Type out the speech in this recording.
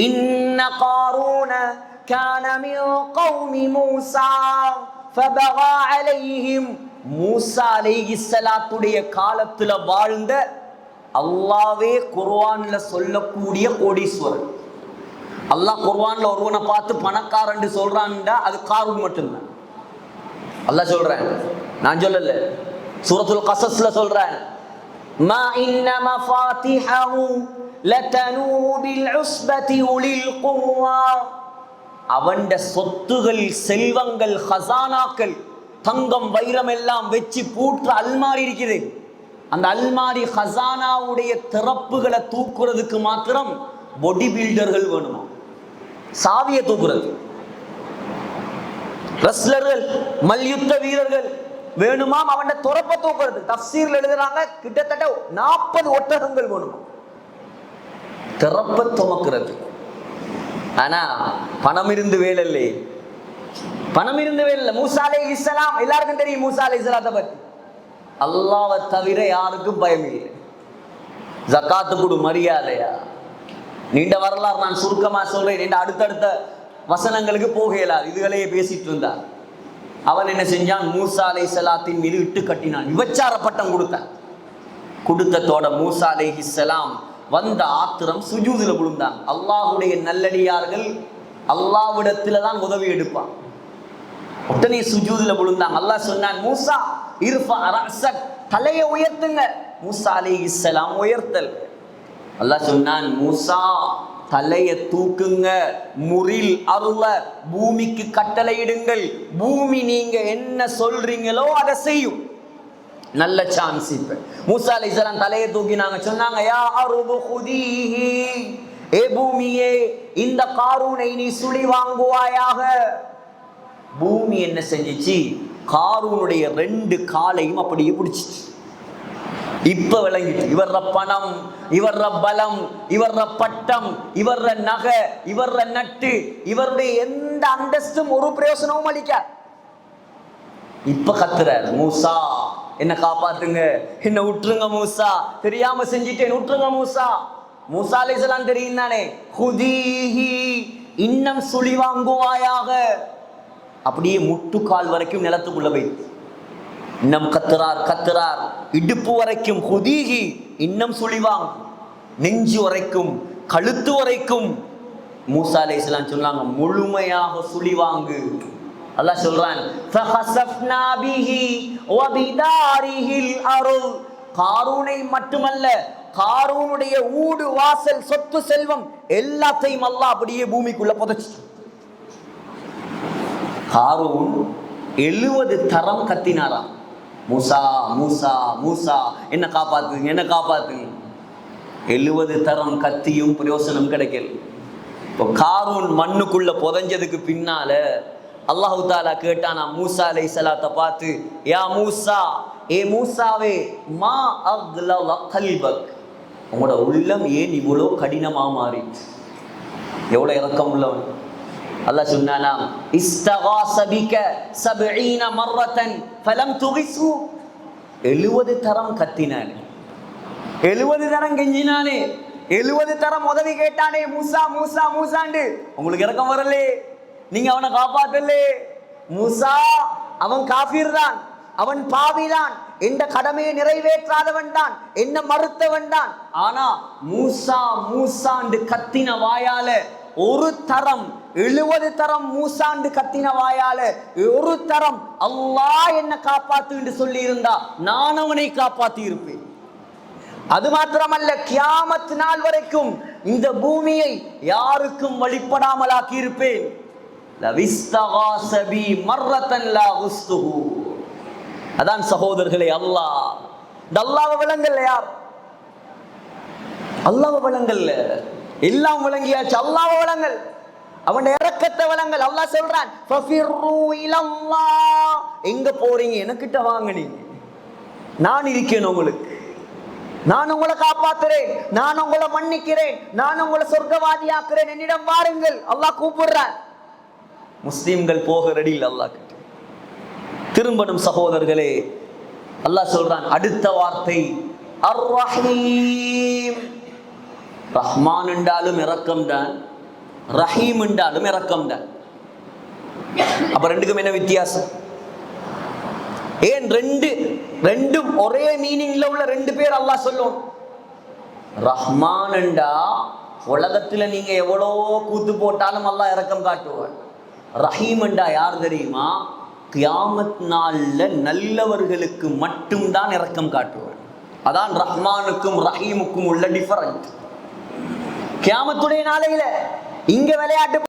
إن قارون كان من قوم موسى فبغى عليهم மூசா அலைஹிஸ்ஸலாத்துடைய காலத்துல வாழ்ந்த அல்லாவே குர்ஆன்ல சொல்லக்கூடிய கோடீஸ்வரன் அல்லாஹ் குர்ஆன்ல ஒருவனை பார்த்து பணக்காரன் சொல்றான்டா அது காரூன் மட்டும்தான் அல்லாஹ் சொல்றேன் நான் சொல்லல சூரத்துல் கசஸ்ல சொல்றேன் ما إن مفاتحه அவண்ட சொத்துகள் செல்வங்கள் ஹசானாக்கள் தங்கம் வைரம் எல்லாம் வச்சு பூற்ற அல்மாரி இருக்குது. அந்த அல்மாரி ஹசானாவுடைய திறப்புகளை தூக்குறதுக்கு மாத்திரம் பொடி பில்டர்கள் வேணுமா? சாவியை தூக்குறது. ரஸ்லர்கள் மல்யுத்த வீரர்கள் வேணுமாம் அவன் துறப்ப தூக்குறது. தப்சீர்ல எழுதுறாங்க கிட்டத்தட்ட நாற்பது ஒட்டகங்கள் வேணுமா? திறப்ப துவக்கிறது. ஆனா பணம் இருந்து வேலை பணம் இருந்து வேலை இல்லை மூசா இஸ்லாம் எல்லாருக்கும் தெரியும் மூசா அலை இஸ்லாத்தை பத்தி. அல்லாவை தவிர யாருக்கும் பயம் இல்லை. ஜக்காத்து கொடு மரியாதையா? நீண்ட வரலாறு நான் சுருக்கமா சொல்றேன். நீண்ட அடுத்தடுத்த வசனங்களுக்கு போக இதுகளையே பேசிட்டு இருந்தார் அவன் என்ன செஞ்சான்? மூசா அலை சலாத்தின் மீது இட்டு கட்டினான். விபச்சார பட்டம் கொடுத்தான் கொடுத்ததோட மூசா ஹிஸ்ஸலாம் வந்த ஆத்திரம் சுஜூதுல விழுந்தான். அல்லாஹுடைய நல்லடியார்கள் அல்லாவிடத்துல தான் உதவி எடுப்பான். உடனே சுஜூதுல விழுந்தான். அல்லாஹ் சொன்னான் மூசா இருஃபா ரஅஸக் தலையை உயர்த்துங்க. மூசா அலைஹிஸ்ஸலாம் உயர்த்தல். அல்லாஹ் சொன்னான் மூசா தலையை தூக்குங்க. முறில் அருள பூமிக்கு கட்டளையிடுங்கள் பூமி நீங்க என்ன சொல்றீங்களோ அதை செய்யும். நல்ல சான்ஸ் இப்ப. மூசா அலைஹிஸ்ஸலாம் தலையை தூக்கினாங்க. சொன்னாங்க யா அருபு குதீஹி ஏ பூமியே இந்த காரூனை நீ சுழி வாங்குவாயாக. பூமி என்ன செஞ்சுச்சு? காரூனுடைய ரெண்டு காலையும் அப்படியே பிடிச்சிச்சு. இப்ப விளங்கிட்டு இவர்ற பணம் இவர்ற பலம் இவர்ற பட்டம் இவர்ற நகை இவர்ற நட்டு இவருடைய எந்த அந்தஸ்தும் ஒரு பிரயோசனமும் அளிக்க. இப்ப கத்துறார் மூசா. என்ன காப்பாத்துங்க. என்ன விட்டுருங்க மூசா. தெரியாம செஞ்சிட்டேன் விட்டுருங்க மூசா. மூசா அலிசலாம் தெரியும் தானே? ஹுதீஹி இன்னும் சுழி வாங்குவாயாக. அப்படியே முட்டுக்கால் வரைக்கும் நிலத்துக்குள்ள வைத்து இன்னும் கத்துறார் கத்துறார். இடுப்பு வரைக்கும் ஹுதீஹி இன்னும் சுழிவாங் நெஞ்சு வரைக்கும் கழுத்து வரைக்கும். மூசா அலைஹிஸ்ஸலாம் சொன்னாங்க முழுமையாக சுழிவாங்கு அல்லாஹ் சொல்றான் ஃபஹஸஃப்னா பிஹி வபிதாரிஹில் அருள். காரூனை மட்டுமல்ல காரூனுடைய ஊடு வாசல் சொத்து செல்வம் எல்லாத்தையும் அல்லாஹ் அப்படியே பூமிக்குள்ள புதைச்சிட்டான். காரூன் எழுவது தரம் கத்தினாராம். மூசா மூசா மூசா என்ன காப்பாத்துங்க என்ன காப்பாத்துங்க எழுவது தரம் கத்தியும் பிரயோசனம் கிடைக்கல. இப்போ காரூன் மண்ணுக்குள்ள புதைஞ்சதுக்கு பின்னால அல்லாஹு தாலா கேட்டானா மூசா அலை சலாத்தை பார்த்து யா மூசா ஏ மூசாவே மா அக்லவ கல்பக். உங்களோட உள்ளம் ஏன் இவ்வளோ கடினமாக மாறிச்சு எவ்வளோ இறக்கம் உள்ளவன்? அல்லாஹ் சொன்னானா இஸ்தகாஸ பிக 70 மர்ரத்தன் ஃபலம் துகிசு. 70 தரம் கத்தினானே. 70 தரம் கெஞ்சினானே. 70 தரம் உதவி கேட்டானே மூசா மூசா மூசாண்டு உங்களுக்கு இறக்கம் வரலே நீங்க அவனை காப்பாத்தலே. மூசா அவன் காபீர் தான் அவன் பாவிதான். எந்த கடமையை நிறைவேற்றாதவன் தான். என்ன மறுத்தவன் தான். ஆனா மூசா மூசாண்டு கத்தின வாயால ஒரு தரம் எழுபது தரம் மூசாண்டு கத்தின வாயால ஒரு தரம் அல்லாஹ் என்ன காப்பாத்துன்னு சொல்லி இருந்தா நான் அவனை காப்பாத்தி இருப்பேன் அது மாத்திரமல்ல கியாமத் நாள் வரைக்கும் இந்த பூமியை யாருக்கும் வழிபடாமலாக்கி இருப்பேன் அதான் சகோதரர்களே அல்லாஹ். இந்த அல்லாஹ்வை விளங்கல்ல யார்? அல்லாஹ்வை விளங்கல்ல எல்லாம் விளங்கியாச்சு அல்லாவ விளங்கல். அவன் இறக்கத்தை வளங்கள் அல்லாஹ் சொல்றான் எங்க போறீங்க? எனக்கிட்ட வாங்க நீங்க. நான் இருக்கேன் உங்களுக்கு. நான் உங்களை காப்பாத்துறேன். நான் உங்களை மன்னிக்கிறேன். நான் உங்களை சொர்க்கவாதியாக்குறேன். என்னிடம் வாருங்கள். அல்லாஹ் கூப்பிடுறான். முஸ்லீம்கள் போக இல்லை அல்லாஹ் கிட்ட. திரும்பணும் சகோதரர்களே அல்லாஹ் சொல்றான் அடுத்த வார்த்தை அர் ரஹீம் ரஹ்மான் என்றாலும் இறக்கம் தான் ரஹீம் என்றாலும் இறக்கம் தான். அப்ப ரெண்டுக்கும் என்ன வித்தியாசம்? ஏன் ரெண்டு ரெண்டும் ஒரே மீனிங்ல உள்ள ரெண்டு பேர் அல்லாஹ் சொல்லும்? ரஹ்மான்டா உலகத்துல நீங்க எவ்வளோ கூத்து போட்டாலும் அல்லாஹ் இறக்கம் காட்டுவான். ரஹீம்ண்டா யார் தெரியுமா? கியாமத் நாள்ல நல்லவர்களுக்கு மட்டும்தான் இரக்கம் காட்டுவார். அதான் ரஹ்மானுக்கும் ரஹீமுக்கும் உள்ள டிஃபரன்ஸ் கியாமத்துடைய நாளையில இங்க விளையாட்டு